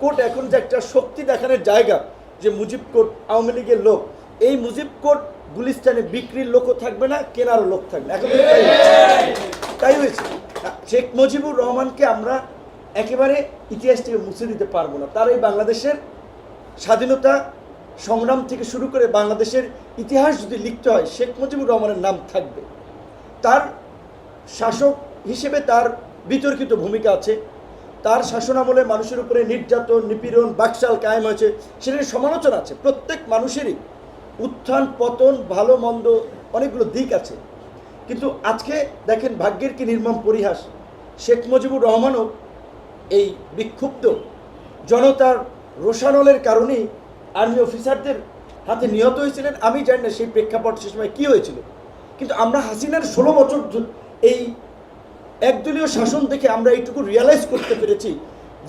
Court এখন যে একটা শক্তি দেখানোর জায়গা যে মুজিব কোর্ট, আওয়ামী লীগের লোক, এই মুজিব কোর্ট গুলিস্তানে বিক্রির লোকও থাকবে না, কেনারও লোক থাকবে না। এখন তাই হয়েছে। শেখ মুজিবুর রহমানকে আমরা একেবারে ইতিহাস থেকে মুছে দিতে পারব না। তার এই বাংলাদেশের স্বাধীনতা সংগ্রাম থেকে শুরু করে বাংলাদেশের ইতিহাস যদি লিখতে হয়, শেখ মুজিবুর রহমানের নাম থাকবে। তার শাসক হিসেবে তার বিতর্কিত ভূমিকা আছে। তার শাসনামলে মানুষের উপরে নির্যাতন, নিপীড়ন, বাকশাল কায়েম হয়েছে। সেটার সমালোচনা আছে। প্রত্যেক মানুষেরই উত্থান, পতন, ভালো, মন্দ অনেকগুলো দিক আছে। কিন্তু আজকে দেখেন ভাগ্যের কি নির্মম পরিহাস। শেখ মুজিবুর রহমানও এই বিক্ষুব্ধ। জনতার রোষানলের কারণেই আর্মি অফিসারদের হাতে নিহত হয়েছিলেন। আমি জানি না সেই প্রেক্ষাপট সে সময় কী হয়েছিল। কিন্তু আমরা হাসিনার ষোলো বছর এই একদলীয় শাসন দেখে আমরা এইটুকু রিয়ালাইজ করতে পেরেছি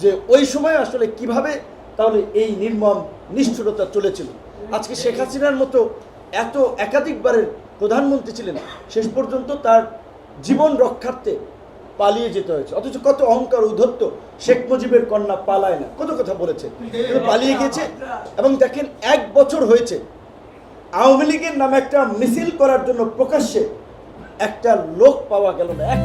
যে ওই সময় আসলে কীভাবে তাহলে এই নির্মম নিষ্ঠুরতা চলেছিল। আজকে শেখ হাসিনার মতো এত একাধিকবারের প্রধানমন্ত্রী ছিলেন, শেষ পর্যন্ত তার জীবন রক্ষার্থে পালিয়ে যেতে হয়েছে। অথচ কত অহংকার উদ্ধত্ত শেখ মুজিবের কন্যা পালায় না। কত কথা বলেছে। পালিয়ে গেছে এবং দেখেন এক বছর হয়েছে, আওয়ামী লীগের নামে একটা মিছিল করার জন্য প্রকাশ্যে একটা লোক পাওয়া গেল না। এক